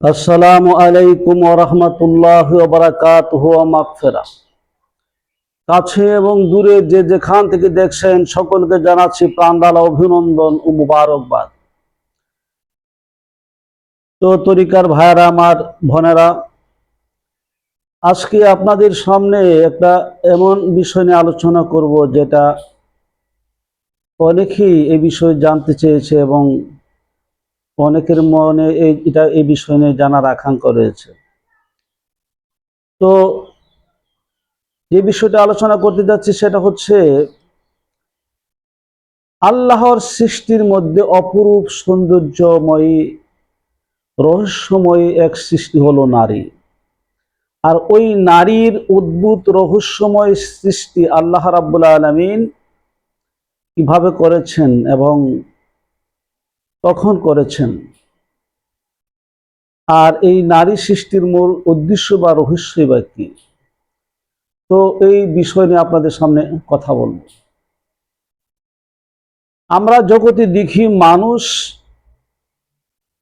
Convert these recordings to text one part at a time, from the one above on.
আসসালামু আলাইকুম ওরহমতুল্লাহ বারাকাতুহ মাগফিরা কাছে এবং দূরে যে যেখান থেকে দেখছেন সকলকে জানাচ্ছি প্রাণডালা অভিনন্দন ও মুবারকবাদ। তো তরিকার ভাইয়ারা, আমার বোনেরা, আজকে আপনাদের সামনে একটা এমন বিষয় নিয়ে আলোচনা করব যেটা অনেকেই এই বিষয়ে জানতে চেয়েছে এবং অনেকের মনে এই এটা এই বিষয় নিয়ে জানার আকাঙ্ক্ষা রয়েছে। তো যে বিষয়টা আলোচনা করতে যাচ্ছি সেটা হচ্ছে, আল্লাহর সৃষ্টির মধ্যে অপরূপ সৌন্দর্যময়ী, রহস্যময়ী এক সৃষ্টি হলো নারী। আর ওই নারীর অদ্ভুত রহস্যময় সৃষ্টি আল্লাহ রাব্বুল আলমিন কীভাবে করেছেন এবং তখন করেছেন। আর এই নারী সৃষ্টির মূল উদ্দেশ্য বা রহস্যই বা কি? তো এই বিষয় নিয়ে আপনাদের সামনে কথা বলব। আমরা জগতে দেখি মানুষ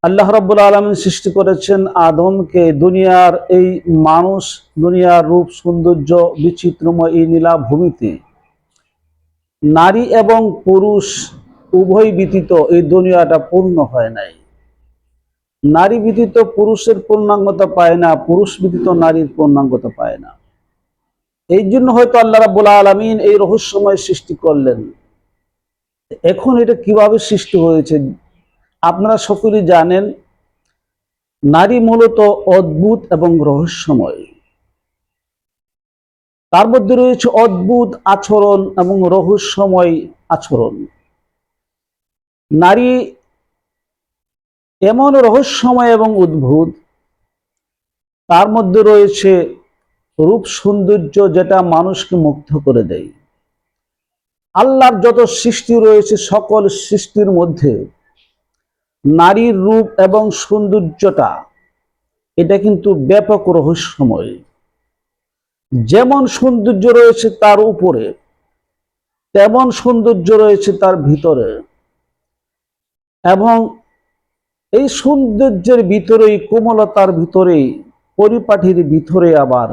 আল্লাহ রাব্বুল আলমিন সৃষ্টি করেছেন আদমকে। দুনিয়ার এই মানুষ, দুনিয়ার রূপ, সৌন্দর্য, বিচিত্রময় এই নীলা ভূমিতে নারী এবং পুরুষ উভয় ব্যতীত এই দুনিয়াটা পূর্ণ হয় নাই। নারী ব্যতীত পুরুষের পূর্ণাঙ্গতা পায় না, পুরুষ ব্যতীত নারীর পূর্ণাঙ্গতা পায় না। এই জন্য হয়তো আল্লাহ রাবুল আলমিন এই রহস্যময় সৃষ্টি করলেন। এখন এটা কীভাবে সৃষ্টি হয়েছে? আপনারা সকলেই জানেন, নারী মূলত অদ্ভুত এবং রহস্যময়। তার মধ্যে রয়েছে অদ্ভুত আচরণ এবং রহস্যময় আচরণ। নারী এমন রহস্যময় এবং উদ্ভুত। তার মধ্যে রয়েছে রূপ সৌন্দর্য যেটা মানুষকে মুগ্ধ করে দেয়। আল্লাহর যত সৃষ্টি রয়েছে, সকল সৃষ্টির মধ্যে নারীর রূপ এবং সৌন্দর্যটা, এটা কিন্তু ব্যাপক রহস্যময়। যেমন সৌন্দর্য রয়েছে তার উপরে, তেমন সৌন্দর্য রয়েছে তার ভিতরে। এবং এই সৌন্দর্যের ভিতরেই, কোমলতার ভিতরেই পরিপাঠির ভিতরে আবার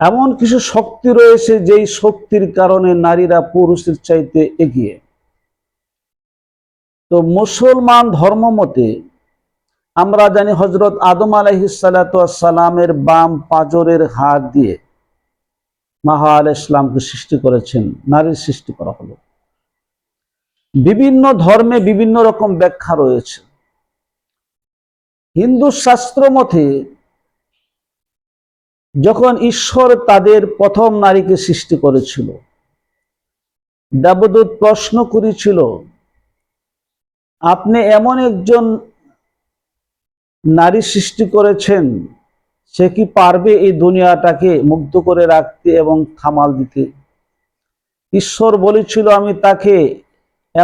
এমন কিছু শক্তি রয়েছে যেই শক্তির কারণে নারীরা পুরুষের চাইতে এগিয়ে। তো মুসলমান ধর্ম মতে আমরা জানি হজরত আদম আলহিসালামের বাম পাজরের হাত দিয়ে মাহা আল ইসলামকে সৃষ্টি করেছেন, নারীর সৃষ্টি করা হলো। বিভিন্ন ধর্মে বিভিন্ন রকম ব্যাখ্যা রয়েছে। হিন্দু শাস্ত্র মতে, যখন ঈশ্বর তাদের প্রথম নারীকে সৃষ্টি করেছিল, দেবদূত প্রশ্ন করেছিল, আপনি এমন একজন নারী সৃষ্টি করেছেন, সে কি পারবে এই দুনিয়াটাকে মুগ্ধ করে রাখতে এবং থামাল দিতে? ঈশ্বর বলেছিল, আমি তাকে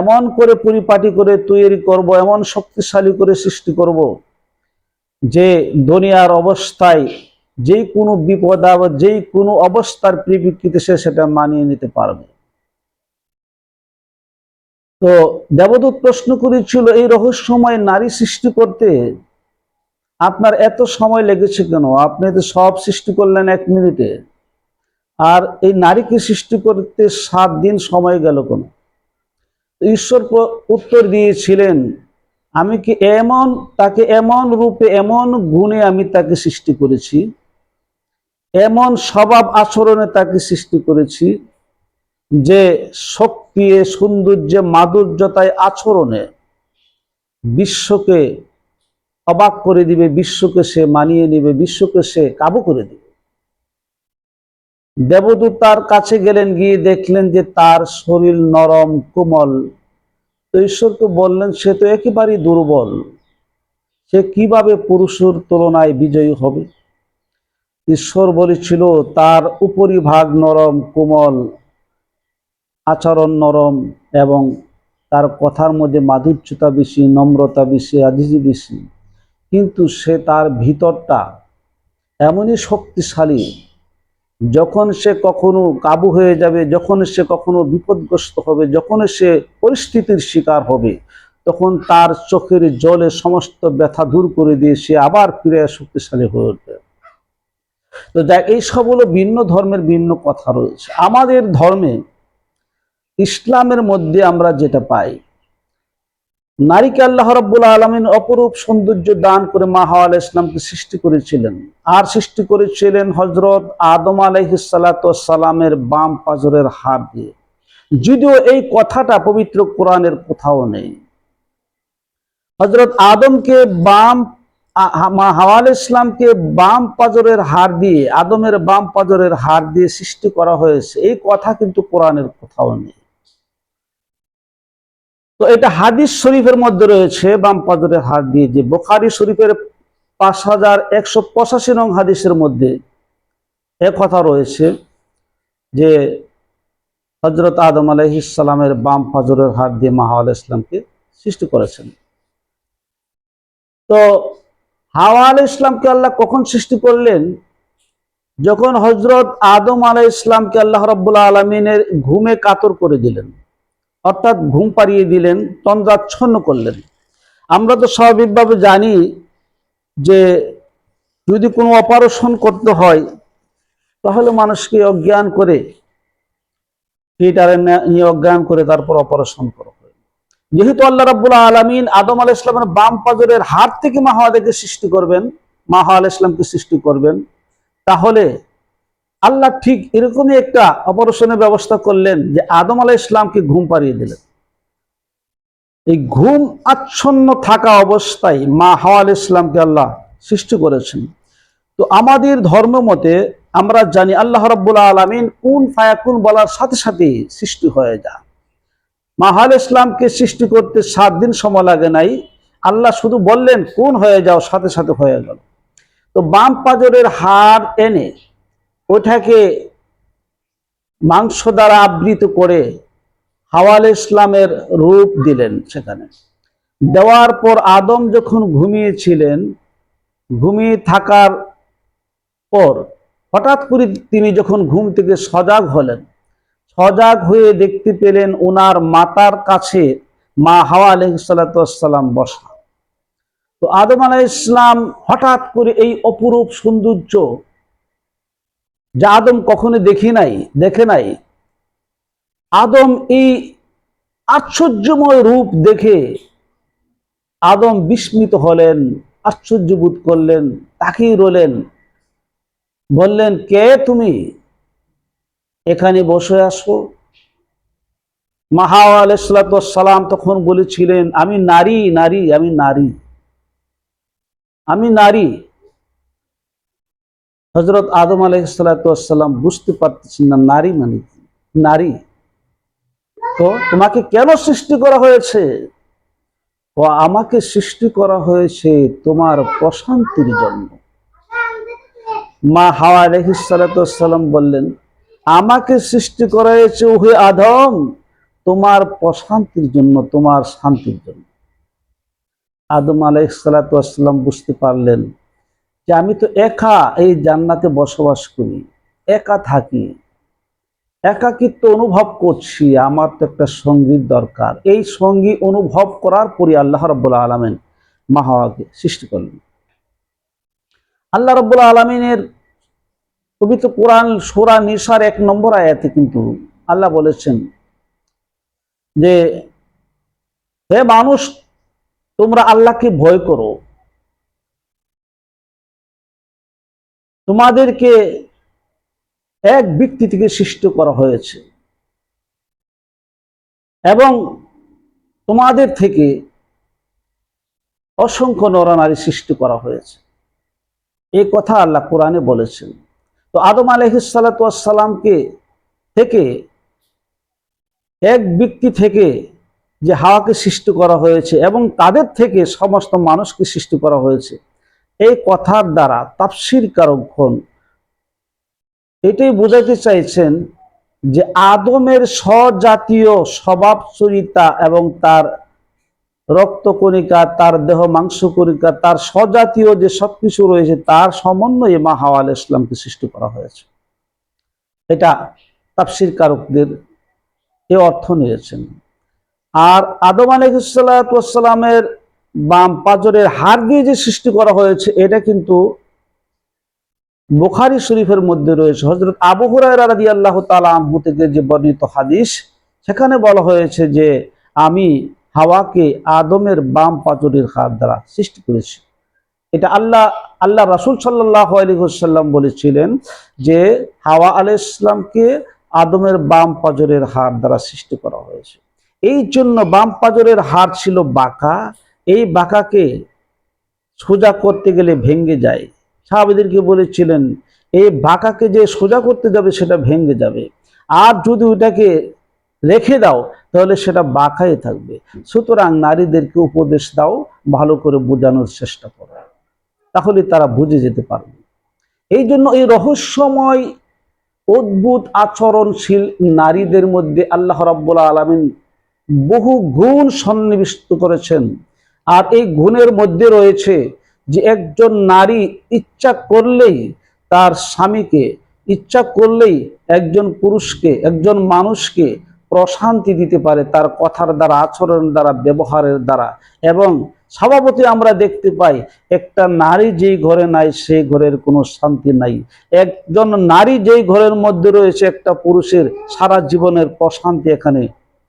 এমন করে পরিপাটি করে তৈরি করব, এমন শক্তিশালী করে সৃষ্টি করব যে দুনিয়ার অবস্থায় যেই কোনো বিপদ আবার যেই কোনো অবস্থার পরিপ্রেক্ষিতে সে সেটা মানিয়ে নিতে পারবে। তো দেবদূত প্রশ্ন করেছিল, এই রহস্যময় নারী সৃষ্টি করতে আপনার এত সময় লেগেছে কেন? আপনি তো সব সৃষ্টি করলেন এক মিনিটে। আর এই নারীকে সৃষ্টি করতে সাত দিন সময় গেল কেন? ঈশ্বর উত্তর দিয়েছিলেন, আমি কি এমন, তাকে এমন রূপে, এমন গুণে আমি তাকে সৃষ্টি করেছি? এমন স্বভাব আচরণে তাকে সৃষ্টি করেছি যে শক্তি, সৌন্দর্যে, মাধুর্যতায় আচরণে বিশ্বকে অবাক করে দিবে, বিশ্বকে সে মানিয়ে নিবে, বিশ্বকে সে কাবু করে দিবে। দেবদূত তার কাছে গেলেন, গিয়ে দেখলেন যে তার শরীর নরম, কোমল। তো ঈশ্বরকে বললেন, সে তো একেবারেই দুর্বল। সে কীভাবে পুরুষের তুলনায় বিজয়ী হবে? ঈশ্বর বলেছিল, তার উপরিভাগ নরম, কোমল, আচরণ নরম এবং তার কথার মধ্যে মাধুর্যতা বেশি, নম্রতা বেশি, আজিজি বেশি। কিন্তু সে তার ভিতরটা এমনই শক্তিশালী যখন সে কখনো কাবু হয়ে যাবে, যখন সে কখনো বিপদগ্রস্ত হবে, যখন সে পরিস্থিতির শিকার হবে, তখন তার চোখের জলে সমস্ত ব্যথা দূর করে দিয়ে সে আবার ফিরে শক্তিশালী হয়ে উঠবে। তো দেখ, এই সব হলো ভিন্ন ধর্মের ভিন্ন কথা রয়েছে। আমাদের ধর্মে ইসলামের মধ্যে আমরা যেটা পাই নারীকে আল্লাহ রব্বুল আলমিন অপরূপ সৌন্দর্য দান করে মা হাওয়া ইসলামকে সৃষ্টি করেছিলেন। আর সৃষ্টি করেছিলেন হজরত আদম আলহিসালামের বাম পাজরের হাত দিয়ে। যদিও এই কথাটা পবিত্র কোরআনের কোথাও নেই। হজরত আদমকে বাম, মা হাওয়া ইসলামকে বাম পাজরের হার দিয়ে, আদমের বাম পাজরের হার দিয়ে সৃষ্টি করা হয়েছে। এই কথা কিন্তু কোরআনের কোথাও নেই। তো এটা হাদিস শরীফের মধ্যে রয়েছে, বাম পাজরের হাত দিয়ে যে বোখারি শরীফের পাঁচ হাজার একশো পঁচাশি নং হাদিসের মধ্যে এ কথা রয়েছে যে হজরত আদম আলহিসামের বাম পাজরের হাত দিয়ে মাহা আল ইসলামকে সৃষ্টি করেছেন। তো হাওয়া আল ইসলামকে আল্লাহ কখন সৃষ্টি করলেন? যখন হজরত আদম আলাহ ইসলামকে আল্লাহ রব্বুল্লা আলমিনের ঘুমে কাতর করে দিলেন। অর্থাৎ ঘুম পাড়িয়ে দিলেন, তন্দ্রাচ্ছন্ন করলেন। আমরা তো স্বাভাবিকভাবে জানি যে যদি কোনো অপারেশন করতে হয়, তাহলে মানুষকে অজ্ঞান করে থিয়েটারে নিয়ে অজ্ঞান করে তারপর অপারেশন করা। যেহেতু আল্লাহ রাব্বুল আলমিন আদম আলাহ ইসলামের বাম পাজরের হাত থেকে মাহাদেরকে সৃষ্টি করবেন মাহা আলাহ ইসলামকে সৃষ্টি করবেন, তাহলে আল্লাহ ঠিক এরকমই একটা অপারেশনের ব্যবস্থা করলেন যে আদম আলাহ ইসলামকে ঘুম পাড়িয়ে দিলেন। এই ঘুম আচ্ছন্ন থাকা অবস্থায় মা হাওয়া ইসলামকে আল্লাহ সৃষ্টি করেছেন। তো আমাদের ধর্ম মতে আমরা জানি আল্লাহ রব্বুল আলমিন কোন ফায়াকুন বলার সাথে সাথে সৃষ্টি হয়ে যা মা হাওয়া ইসলামকে সৃষ্টি করতে সাত দিন সময় লাগে নাই। আল্লাহ শুধু বললেন, কোন হয়ে যাও, সাথে সাথে হয়ে গেল। তো বাম পাজরের হাড় এনে ওটাকে মাংস দ্বারা আবৃত করে হাওয়াল ইসলামের রূপ দিলেন সেখানে। দেওয়ার পর আদম যখন ঘুমিয়েছিলেন, ঘুমিয়ে থাকার পর হঠাৎ করে তিনি যখন ঘুম থেকে সজাগ হলেন, সজাগ হয়ে দেখতে পেলেন ওনার মাতার কাছে মা হাওয়া আলহিসাল্লাম বসা। তো আদম আলাহ ইসলাম হঠাৎ করে এই অপরূপ সৌন্দর্য যা আদম কখনো দেখি নাই, দেখে নাই। আদম এই আশ্চর্যময় রূপ দেখে আদম বিস্মিত হলেন, আশ্চর্য বোধ করলেন তাকিয়ে রলেন। বললেন, কে তুমি? এখানে বসে আসো মাহা আলাইসালাম তখন বলেছিলেন, আমি নারী নারী, আমি নারী। আমি নারী। হজরত আদম আলহিসাল্লাম বুঝতে পারতেছেন না, নারী মানে? নারী। তো তোমাকে কেন সৃষ্টি করা হয়েছে? ও আমাকে সৃষ্টি করা হয়েছে তোমার প্রশান্তির জন্য। মা হাওয়া আলহিসাল্লাম বললেন, আমাকে সৃষ্টি করা হয়েছে ওহে আদম, তোমার প্রশান্তির জন্য, তোমার শান্তির জন্য। আদম আলাইসালাম বুঝতে পারলেন যে আমি তো একা এই জান্নাতে বসবাস করি, একা থাকি। একাকিত্ব অনুভব করছি, আমার তো একটা সঙ্গীর দরকার। এই সঙ্গী অনুভব করার পরই আল্লাহ রব্বুল্লা আলমিন মাহাওয়াকে সৃষ্টি করলেন। আল্লাহ রব্বুল্লা আলমিনের পবিত্র কোরআন সোরা নিসার এক নম্বর আয়াতে কিন্তু আল্লাহ বলেছেন যে, হে মানুষ, তোমরা আল্লাহকে ভয় করো। তোমাদেরকে এক ব্যক্তি থেকে সৃষ্টি করা হয়েছে। এবং তোমাদের থেকে অসংখ্য নরনারী সৃষ্টি করা হয়েছে। এই কথা আল্লাহ কোরআনে বলেছেন। তো আদম আলহিসাল্লামকে থেকে, এক ব্যক্তি থেকে যে হাওয়াকে সৃষ্টি করা হয়েছে এবং তাদের থেকে সমস্ত মানুষকে সৃষ্টি করা হয়েছে এই কথার দ্বারা তাফসির কারকগণ এটাই বোঝাতে চাইছেন যে আদমের স্বজাতীয় স্বভাব চরিতা এবং তার রক্তকণিকা, তার দেহ মাংস কণিকা তার স্বজাতীয় যে সবকিছু রয়েছে, তার সমন্বয়ে মা ইসলামকে সৃষ্টি করা হয়েছে। এটা তাফসির কারকদের এ অর্থ নিয়েছেন। আর আদম আলহিসাল্লামের বাম পাজরের হার দিয়ে যে সৃষ্টি করা হয়েছে, এটা কিন্তু বুখারি শরীফের মধ্যে রয়েছে। হজরত আবু হুরায়রা রাদিয়াল্লাহু তাআলা আনহু থেকে যে বর্ণিত হাদিস, সেখানে বলা হয়েছে যে আমি হাওয়াকে আদমের বাম পাজরের হার দ্বারা সৃষ্টি করেছি। এটা আল্লাহ আল্লাহ রাসূল সাল্লাল্লাহু আলাইহি ওয়াসাল্লাম বলেছিলেন যে হাওয়া আলাইহিস ইসলামকে আদমের বাম পাজরের হার দ্বারা সৃষ্টি করা হয়েছে। এই জন্য বাম পাজরের হার ছিল বাঁকা এই বাঁকাকে সোজা করতে গেলে ভেঙ্গে যায়। সাহাবেদেরকে বলেছিলেন, এই বাঁকাকে যে সোজা করতে যাবে, সেটা ভেঙ্গে যাবে। আর যদি ওইটাকে রেখে দাও, তাহলে সেটা বাঁকাই থাকবে। সুতরাং নারীদেরকে উপদেশ দাও, ভালো করে বোঝানোর চেষ্টা করো। তাহলে তারা বুঝে যেতে পারবে। এই জন্য এই রহস্যময়, অদ্ভুত, আচরণশীল নারীদের মধ্যে আল্লাহ রাব্বুল আলামিন বহু গুণ সন্নিবিষ্ট করেছেন। আর এই গুণের মধ্যে রয়েছে যে একজন নারী ইচ্ছা করলেই তার স্বামীকে, ইচ্ছা করলেই একজন পুরুষকে, একজন মানুষকে প্রশান্তি দিতে পারে তার কথার দ্বারা, আচরণের দ্বারা, ব্যবহারের দ্বারা। এবং স্বভাবতই আমরা দেখতে পাই, একটা নারী যেই ঘরে নাই, সেই ঘরের কোনো শান্তি নাই। একজন নারী যেই ঘরের মধ্যে রয়েছে, একটা পুরুষের সারা জীবনের প্রশান্তি এখানে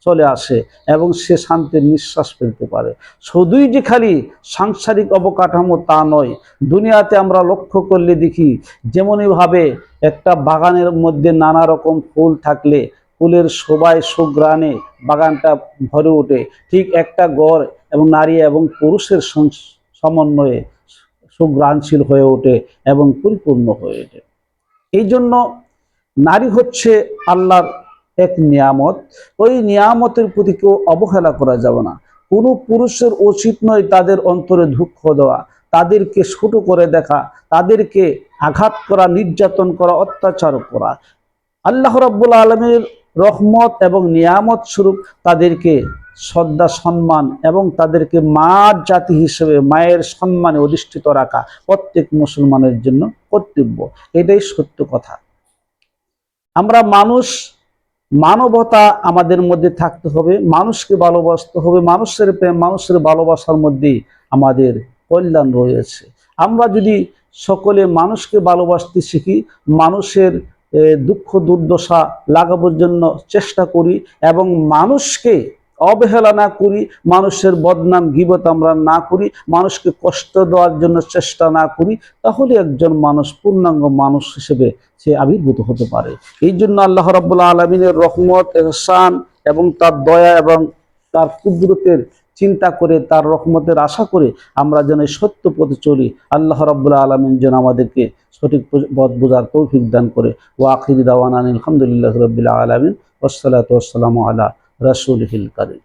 চলে আসে এবং সে শান্তির নিঃশ্বাস ফেলতে পারে। শুধুই যে খালি সাংসারিক অবকাঠামো তা নয়, দুনিয়াতে আমরা লক্ষ্য করলে দেখি যেমনইভাবে একটা বাগানের মধ্যে নানা রকম ফুল থাকলে ফুলের শোভায় সুগ্রাণে বাগানটা ভরে ওঠে। ঠিক একটা গড় এবং নারী এবং পুরুষের সমন্বয়ে সুগ্রাণশীল হয়ে ওঠে এবং পরিপূর্ণ হয়ে ওঠে। এই জন্য নারী হচ্ছে আল্লাহর এক নিয়ামত, ওই নিয়ামতের প্রতি কেউ অবহেলা করা যাবে না। কোনো পুরুষের উচিত নয় তাদের অন্তরে দুঃখ দেওয়া, তাদেরকে ছোট করে দেখা, তাদেরকে আঘাত করা, নির্যাতন করা, অত্যাচার করা। আল্লাহ রাব্বুল আলমীর রহমত এবং নিয়ামত স্বরূপ তাদেরকে শ্রদ্ধা, সম্মান এবং তাদেরকে মা জাতি হিসেবে, মায়ের সম্মানে অধিষ্ঠিত রাখা প্রত্যেক মুসলমানের জন্য কর্তব্য। এটাই সত্য কথা। আমরা মানুষ মানবতা আমাদের মধ্যে থাকতে হবে, মানুষকে ভালোবাসতে হবে, মানুষের প্রেম, মানুষের ভালোবাসার মধ্যে আমাদের কল্যাণ রয়েছে। আমরা যদি সকলে মানুষকে ভালোবাসতে শিখি, মানুষের দুঃখ দুর্দশা লাগাবার জন্য চেষ্টা করি এবং মানুষকে অবহেলা না করি, মানুষের বদনাম, গিবত আমরা না করি, মানুষকে কষ্ট দেওয়ার জন্য চেষ্টা না করি, তাহলে একজন মানুষ পূর্ণাঙ্গ মানুষ হিসেবে সে আবির্ভূত হতে পারে। এই জন্য আল্লাহ রাব্বুল্লাহ আলমিনের রহমত, এহসান এবং তার দয়া এবং তার কুদরতের চিন্তা করে, তার রহমতের আশা করে আমরা যেন সত্য পথে চলি। আল্লাহ রাব্বুল্লাহ আলমিন যেন আমাদেরকে সঠিক পথ বোঝার তৌফিক দান করে। ও আখিরি দাওয়ান আলহামদুলিল্লাহ রবিল্লা আলমিন। ওসালাত আলা রসুল হিল কারিম।